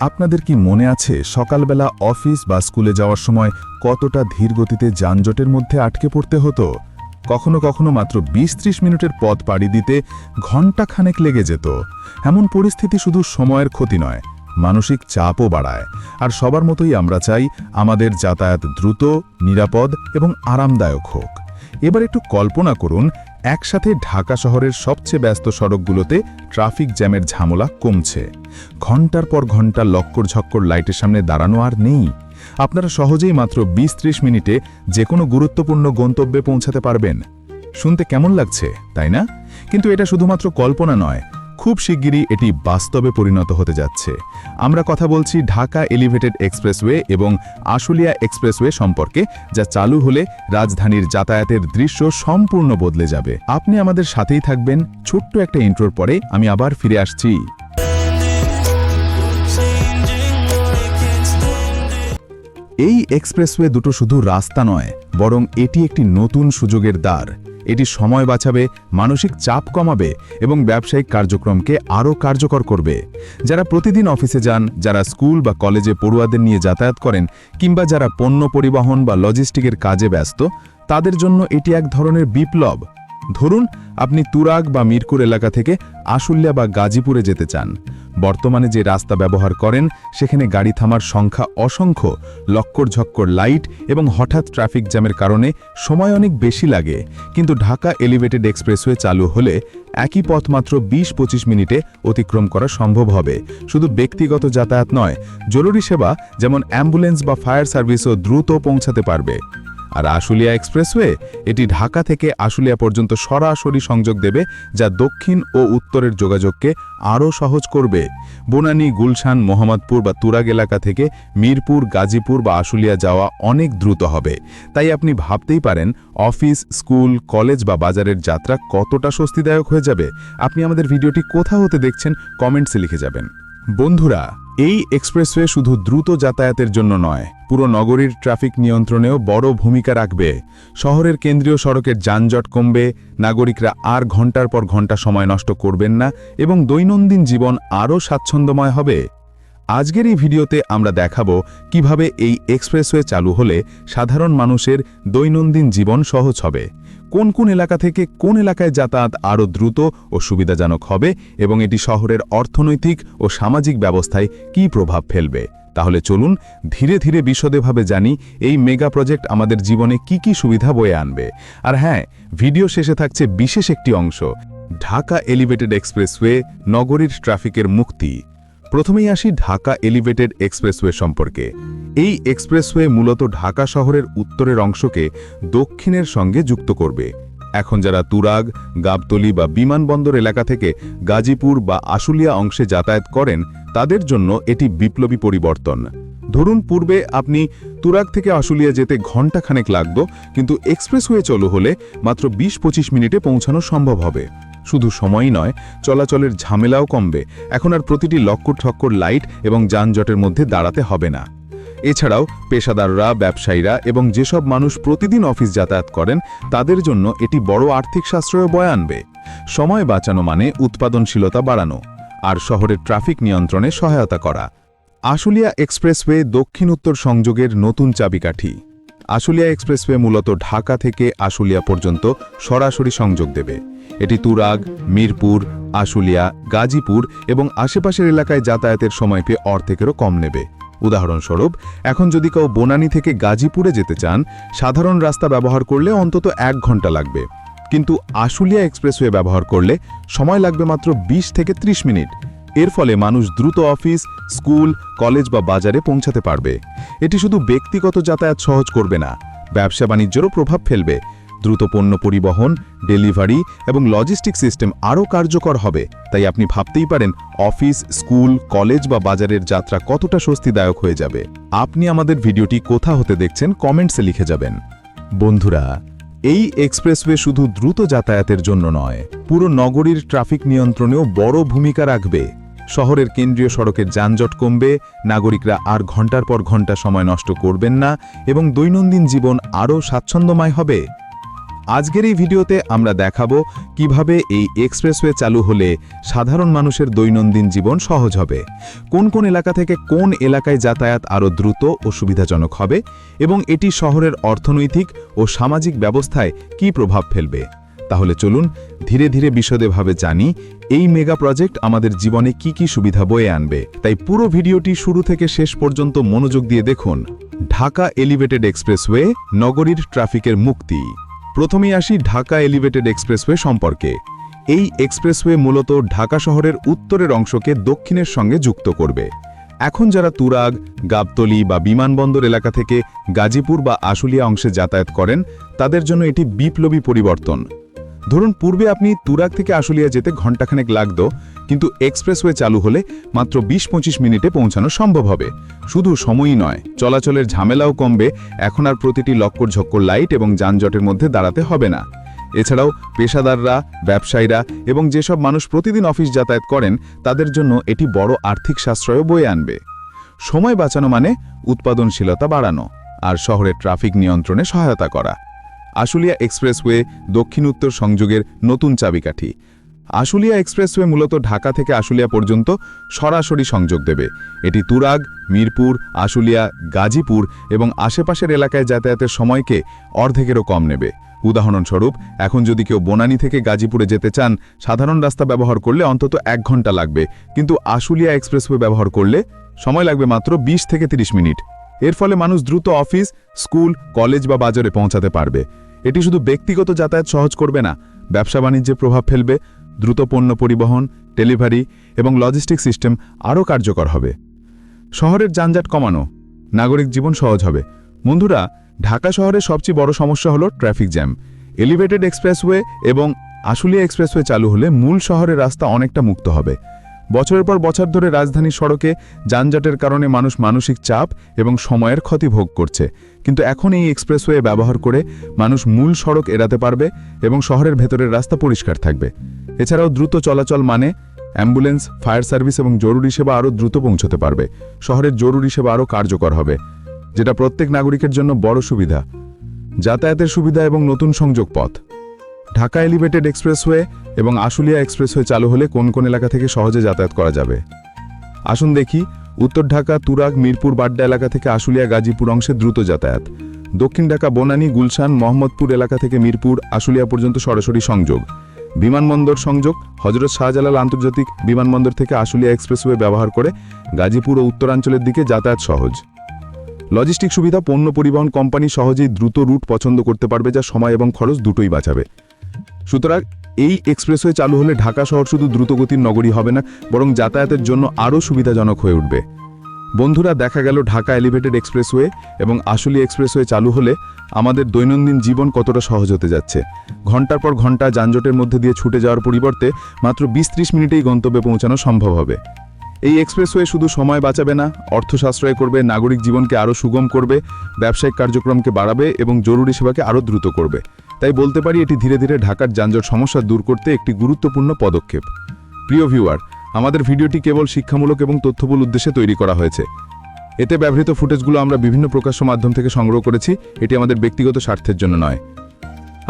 আপনাদের কি মনে আছে সকালবেলা অফিস বা স্কুলে যাওয়ার সময় কতটা ধীর গতিতে যানজটের মধ্যে আটকে পড়তে হতো? কখনো কখনো মাত্র ২০-৩০ মিনিটের পথ পাড়ি দিতে ঘণ্টা খানেক লেগে যেত। এমন পরিস্থিতি শুধু সময়ের ক্ষতি নয়, মানসিক চাপও বাড়ায়। আর সবার মতোই আমরা চাই আমাদের যাতায়াত দ্রুত, নিরাপদ এবং আরামদায়ক হোক। এবার একটু কল্পনা করুন একসাথে ঢাকা শহরের সবচেয়ে ব্যস্ত সড়কগুলোতে ট্রাফিক জ্যামের ঝামেলা কমছে। ঘণ্টার পর ঘণ্টা লক্কর ঝক্কর লাইটের সামনে দাঁড়ানো আর নেই। আপনারা সহজেই মাত্র ২০-৩০ মিনিটে যে কোনো গুরুত্বপূর্ণ গন্তব্যে পৌঁছাতে পারবেন। শুনতে কেমন লাগছে, তাই না? কিন্তু এটা শুধুমাত্র কল্পনা নয় খুব শিগগিরই এটি বাস্তবে পরিণত হতে যাচ্ছে। আমরা কথা বলছি ঢাকা এলিভেটেড এক্সপ্রেসওয়ে এবং আশুলিয়া এক্সপ্রেসওয়ে সম্পর্কে, যা চালু হলে রাজধানীর যাতায়াতের দৃশ্য সম্পূর্ণ বদলে যাবে। আপনি আমাদের সাথেই থাকবেন। ছোট্ট একটা ইন্ট্রোর পরে আমি আবার ফিরে আসছি। এই এক্সপ্রেসওয়ে দুটো শুধু রাস্তা নয়, বরং এটি একটি নতুন সুযোগের দ্বার। এটি সময় বাঁচাবে, মানসিক চাপ কমাবে এবং ব্যবসায়িক কার্যক্রমকে আরও কার্যকর করবে। যারা প্রতিদিন অফিসে যান, যারা স্কুল বা কলেজে পড়ুয়াদের নিয়ে যাতায়াত করেন কিংবা যারা পণ্য পরিবহন বা লজিস্টিকের কাজে ব্যস্ত, তাদের জন্য এটি এক ধরনের বিপ্লব। ধরুন, আপনি তুরাগ বা মিরকুর এলাকা থেকে আশুল্যা বা গাজীপুরে যেতে চান। বর্তমানে যে রাস্তা ব্যবহার করেন, সেখানে গাড়ি থামার সংখ্যা অসংখ্য, লক্কর ঝক্কর লাইট এবং হঠাৎ ট্রাফিক জ্যামের কারণে সময় অনেক বেশি লাগে। কিন্তু ঢাকা এলিভেটেড এক্সপ্রেসওয়ে চালু হলে একই পথ মাত্র ২০-২৫ মিনিটে অতিক্রম করা সম্ভব হবে। শুধু ব্যক্তিগত যাতায়াত নয়, জরুরি সেবা যেমন অ্যাম্বুলেন্স বা ফায়ার সার্ভিসও দ্রুত পৌঁছাতে পারবে। আর আশুলিয়া এক্সপ্রেসওয়ে এটি ঢাকা থেকে আশুলিয়া পর্যন্ত সরাসরি সংযোগ দেবে, যা দক্ষিণ ও উত্তরের যোগাযোগকে আরও সহজ করবে। বনানী, গুলশান, মোহাম্মদপুর বা তুরাগ এলাকা থেকে মিরপুর, গাজীপুর বা আশুলিয়া যাওয়া অনেক দ্রুত হবে। তাই আপনি ভাবতেই পারেন, অফিস, স্কুল, কলেজ বা বাজারের যাত্রা কতটা স্বস্তিদায়ক হয়ে যাবে। আপনি আমাদের ভিডিওটি কোথা হতে দেখছেন, কমেন্টসে লিখে যাবেন। বন্ধুরা, এই এক্সপ্রেসওয়ে শুধু দ্রুত যাতায়াতের জন্য নয়, পুরো নগরীর ট্রাফিক নিয়ন্ত্রণেও বড় ভূমিকা রাখবে। শহরের কেন্দ্রীয় সড়কের যানজট কমবে, নাগরিকরা আর ঘণ্টার পর ঘণ্টা সময় নষ্ট করবেন না, এবং দৈনন্দিন জীবন আরও স্বাচ্ছন্দ্যময় হবে। আজকের এই ভিডিওতে আমরা দেখাবো কীভাবে এই এক্সপ্রেসওয়ে চালু হলে সাধারণ মানুষের দৈনন্দিন জীবন সহজ হবে, কোন কোন এলাকা থেকে কোন এলাকায় যাতায়াত আরও দ্রুত ও সুবিধাজনক হবে এবং এটি শহরের অর্থনৈতিক ও সামাজিক ব্যবস্থায় কী প্রভাব ফেলবে। তাহলে চলুন ধীরে ধীরে বিশদেভাবে জানি এই মেগা প্রজেক্ট আমাদের জীবনে কি কি সুবিধা বয়ে আনবে। আর হ্যাঁ ভিডিও শেষে থাকছে বিশেষ একটি অংশ, ঢাকা এলিভেটেড এক্সপ্রেসওয়ে নগরীর ট্রাফিকের মুক্তি। প্রথমেই আসি ঢাকা এলিভেটেড এক্সপ্রেসওয়ে সম্পর্কে। এই এক্সপ্রেসওয়ে মূলত ঢাকা শহরের উত্তরের অংশকে দক্ষিণের সঙ্গে যুক্ত করবে। এখন যারা তুরাগ, গাবতলি বা বিমানবন্দর এলাকা থেকে গাজীপুর বা আশুলিয়া অংশে যাতায়াত করেন, তাদের জন্য এটি বিপ্লবী পরিবর্তন। ধরুন, পূর্বে আপনি তুরাগ থেকে আশুলিয়া যেতে ঘণ্টাখানেক লাগত, কিন্তু এক্সপ্রেসওয়ে চালু হলে মাত্র ২০-২৫ মিনিটে পৌঁছানো সম্ভব হবে। শুধু সময়ই নয়, চলাচলের ঝামেলাও কমবে। এখন আর প্রতিটি লক্কর ঠক্কর লাইট এবং যানজটের মধ্যে দাঁড়াতে হবে না। এছাড়াও পেশাদাররা, ব্যবসায়ীরা এবং যেসব মানুষ প্রতিদিন অফিস যাতায়াত করেন, তাদের জন্য এটি বড় আর্থিক সাশ্রয় বয়ে আনবে। সময় বাঁচানো মানে উৎপাদনশীলতা বাড়ানো আর শহরের ট্রাফিক নিয়ন্ত্রণে সহায়তা করা। আশুলিয়া এক্সপ্রেসওয়ে দক্ষিণ উত্তর সংযোগের নতুন চাবিকাঠি। আশুলিয়া এক্সপ্রেসওয়ে মূলত ঢাকা থেকে আশুলিয়া পর্যন্ত সরাসরি সংযোগ দেবে। এটি তুরাগ, মিরপুর, আশুলিয়া, গাজীপুর এবং আশেপাশের এলাকায় যাতায়াতের সময় পেয়ে অর্ধেকেরও কম নেবে। উদাহরণস্বরূপ, এখন যদি কেউ বনানী থেকে গাজীপুরে যেতে চান, সাধারণ রাস্তা ব্যবহার করলে অন্তত এক ঘণ্টা লাগবে। কিন্তু আশুলিয়া এক্সপ্রেসওয়ে ব্যবহার করলে সময় লাগবে মাত্র ২০ থেকে ৩০ মিনিট। এর ফলে মানুষ দ্রুত অফিস, স্কুল, কলেজ বা বাজারে পৌঁছাতে পারবে। এটি শুধু ব্যক্তিগত যাতায়াত সহজ করবে না, ব্যবসা বাণিজ্যেরও প্রভাব ফেলবে। দ্রুত পণ্য পরিবহন, ডেলিভারি এবং লজিস্টিক সিস্টেম আরও কার্যকর হবে, তাই আপনি ভাবতেই পারেন অফিস, স্কুল, কলেজ বা বাজারের যাত্রা কতটা স্বস্তিদায়ক হয়ে যাবে। আপনি আমাদের ভিডিওটি কোথা হতে দেখছেন কমেন্টসে লিখে যাবেন। বন্ধুরা, এই এক্সপ্রেসওয়ে শুধু দ্রুত যাতায়াতের জন্য নয়, পুরো নগরীর ট্রাফিক নিয়ন্ত্রণেও বড় ভূমিকা রাখবে। শহরের কেন্দ্রীয় সড়কের যানজট কমবে, নাগরিকরা আর ঘণ্টার পর ঘণ্টা সময় নষ্ট করবেন না এবং দৈনন্দিন জীবন আরও স্বাচ্ছন্দ্যময় হবে। আজকের এই ভিডিওতে আমরা দেখাবো কীভাবে এই এক্সপ্রেসওয়ে চালু হলে সাধারণ মানুষের দৈনন্দিন জীবন সহজ হবে, কোন কোন এলাকা থেকে কোন এলাকায় যাতায়াত আরও দ্রুত ও সুবিধাজনক হবে এবং এটি শহরের অর্থনৈতিক ও সামাজিক ব্যবস্থায় কী প্রভাব ফেলবে। তাহলে চলুন ধীরে ধীরে বিশদেভাবে জানি এই মেগা প্রজেক্ট আমাদের জীবনে কি কি সুবিধা বয়ে আনবে। তাই পুরো ভিডিওটি শুরু থেকে শেষ পর্যন্ত মনোযোগ দিয়ে দেখুন। ঢাকা এলিভেটেড এক্সপ্রেসওয়ে নগরীর ট্রাফিকের মুক্তি। প্রথমেই আসি ঢাকা এলিভেটেড এক্সপ্রেসওয়ে সম্পর্কে। এই এক্সপ্রেসওয়ে মূলত ঢাকা শহরের উত্তরের অংশকে দক্ষিণের সঙ্গে যুক্ত করবে। এখন যারা তুরাগ, গাবতলি বা বিমানবন্দর এলাকা থেকে গাজীপুর বা আশুলিয়া অংশে যাতায়াত করেন, তাদের জন্য এটি বিপ্লবী পরিবর্তন। ধরুন পূর্বে আপনি তুরাগ থেকে আশুলিয়া যেতে ঘণ্টাখানেক লাগত, কিন্তু এক্সপ্রেসওয়ে চালু হলে মাত্র বিশ পঁচিশ মিনিটে পৌঁছানো সম্ভব হবে। শুধু সময়ই নয়, চলাচলের ঝামেলাও কমবে, এখন আর প্রতিটি লক্কর ঝক্কর লাইট এবং যানজটের মধ্যে দাঁড়াতে হবে না। এছাড়াও পেশাদাররা, ব্যবসায়ীরা এবং যেসব মানুষ প্রতিদিন অফিস যাতায়াত করেন, তাদের জন্য এটি বড় আর্থিক সাশ্রয় বয়ে আনবে। সময় বাঁচানো মানে উৎপাদনশীলতা বাড়ানো, আর শহরের ট্রাফিক নিয়ন্ত্রণে সহায়তা করা। আশুলিয়া এক্সপ্রেসওয়ে দক্ষিণ উত্তর সংযোগের নতুন চাবিকাঠি। আশুলিয়া এক্সপ্রেসওয়ে মূলত ঢাকা থেকে আশুলিয়া পর্যন্ত সরাসরি সংযোগ দেবে। এটি তুরাগ, মিরপুর, আশুলিয়া, গাজীপুর এবং আশেপাশের এলাকায় যাতায়াতের সময়কে অর্ধেকেরও কম নেবে। উদাহরণস্বরূপ, এখন যদি কেউ বনানী থেকে গাজীপুরে যেতে চান, সাধারণ রাস্তা ব্যবহার করলে অন্তত এক ঘণ্টা লাগবে। কিন্তু আশুলিয়া এক্সপ্রেসওয়ে ব্যবহার করলে সময় লাগবে মাত্র ২০ থেকে ৩০ মিনিট। এর ফলে মানুষ দ্রুত অফিস, স্কুল, কলেজ বা বাজারে পৌঁছাতে পারবে। এটি শুধু ব্যক্তিগত যাতায়াত সহজ করবে না, ব্যবসা বাণিজ্যে প্রভাব ফেলবে, দ্রুত পণ্য পরিবহন, ডেলিভারি এবং লজিস্টিক সিস্টেম আরও কার্যকর হবে। শহরের যানজট কমানো, নাগরিক জীবন সহজ হবে। বন্ধুরা, ঢাকা শহরের সবচেয়ে বড় সমস্যা হলো ট্রাফিক জ্যাম। এলিভেটেড এক্সপ্রেসওয়ে এবং আশুলিয়া এক্সপ্রেসওয়ে চালু হলে মূল শহরের রাস্তা অনেকটা মুক্ত হবে। বছরের পর বছর ধরে রাজধানী সড়কে যানজটের কারণে মানুষ মানসিক চাপ এবং সময়ের ক্ষতি ভোগ করছে। কিন্তু এখন এই এক্সপ্রেসওয়ে ব্যবহার করে মানুষ মূল সড়ক এড়াতে পারবে এবং শহরের ভেতরের রাস্তা পরিষ্কার থাকবে। এছাড়াও দ্রুত চলাচল মানে অ্যাম্বুলেন্স, ফায়ার সার্ভিস এবং জরুরি সেবা আরও দ্রুত পৌঁছতে পারবে। শহরের জরুরি সেবা আরও কার্যকর হবে, যেটা প্রত্যেক নাগরিকের জন্য বড় সুবিধা। যাতায়াতের সুবিধা এবং নতুন সংযোগ পথ। ঢাকা এলিভেটেড এক্সপ্রেসওয়ে এবং আশুলিয়া এক্সপ্রেসওয়ে চালু হলে কোন কোন এলাকা থেকে সহজে যাতায়াত করা যাবে? আসুন দেখি, উত্তর ঢাকা, তুরাগ, মিরপুর, বাড্ডা এলাকা থেকে আশুলিয়া, গাজীপুর অংশে দ্রুত যাতায়াত। দক্ষিণ ঢাকা, বনানী, গুলশান, মোহাম্মদপুর এলাকা থেকে মিরপুর, আশুলিয়া পর্যন্ত সরাসরি সংযোগ। বিমানবন্দর সংযোগ, হজরত শাহজালাল আন্তর্জাতিক বিমানবন্দর থেকে আশুলিয়া এক্সপ্রেসওয়ে ব্যবহার করে গাজীপুর ও উত্তরাঞ্চলের দিকে যাতায়াত সহজ। লজিস্টিক সুবিধা, পণ্য পরিবহন কোম্পানি সহজেই দ্রুত রুট পছন্দ করতে পারবে যা সময় এবং খরচ দুটোই বাঁচাবে। সুতরাং এই এক্সপ্রেসওয়ে চালু হলে ঢাকা শহর শুধু দ্রুতগতির নগরী হবে না, বরং যাতায়াতের জন্য আরও সুবিধাজনক হয়ে উঠবে। বন্ধুরা, দেখা গেল ঢাকা এলিভেটেড এক্সপ্রেসওয়ে এবং আশুলি এক্সপ্রেসওয়ে চালু হলে আমাদের দৈনন্দিন জীবন কতটা সহজ হতে যাচ্ছে। ঘণ্টার পর ঘণ্টা যানজটের মধ্যে দিয়ে ছুটে যাওয়ার পরিবর্তে মাত্র বিশ ত্রিশ মিনিটেই গন্তব্যে পৌঁছানো সম্ভব হবে। এই এক্সপ্রেসওয়ে শুধু সময় বাঁচাবে না, অর্থ সাশ্রয় করবে, নাগরিক জীবনকে আরও সুগম করবে, ব্যবসায়িক কার্যক্রমকে বাড়াবে এবং জরুরি সেবাকে আরও দ্রুত করবে। তাই বলতে পারি এটি ধীরে ধীরে ঢাকার যানজট সমস্যা দূর করতে একটি গুরুত্বপূর্ণ পদক্ষেপ। প্রিয় ভিউয়ার, আমাদের ভিডিওটি কেবল শিক্ষামূলক এবং তথ্যবল উদ্দেশ্যে তৈরি করা হয়েছে। এতে ব্যবহৃত ফুটেজগুলো আমরা বিভিন্ন প্রকাশ্য মাধ্যম থেকে সংগ্রহ করেছি, এটি আমাদের ব্যক্তিগত স্বার্থের জন্য নয়।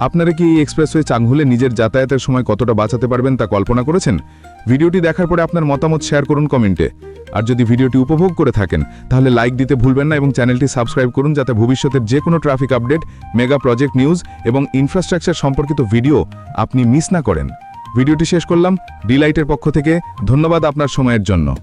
আপনারা কি এই এক্সপ্রেসওয়ে চাং হলে নিজের যাতায়াতের সময় কতটা বাঁচাতে পারবেন তা কল্পনা করেছেন? ভিডিওটি দেখার পরে আপনার মতামত শেয়ার করুন কমেন্টে। আর যদি ভিডিওটি উপভোগ করে থাকেন, তাহলে লাইক দিতে ভুলবেন না এবং চ্যানেলটি সাবস্ক্রাইব করুন যাতে ভবিষ্যতের যে কোনো traffic update, mega project news এবং ইনফ্রাস্ট্রাকচার সম্পর্কিত ভিডিও আপনি মিস না করেন। ভিডিওটি শেষ করলাম। ডিলাইটের পক্ষ থেকে ধন্যবাদ আপনার সময়ের জন্য।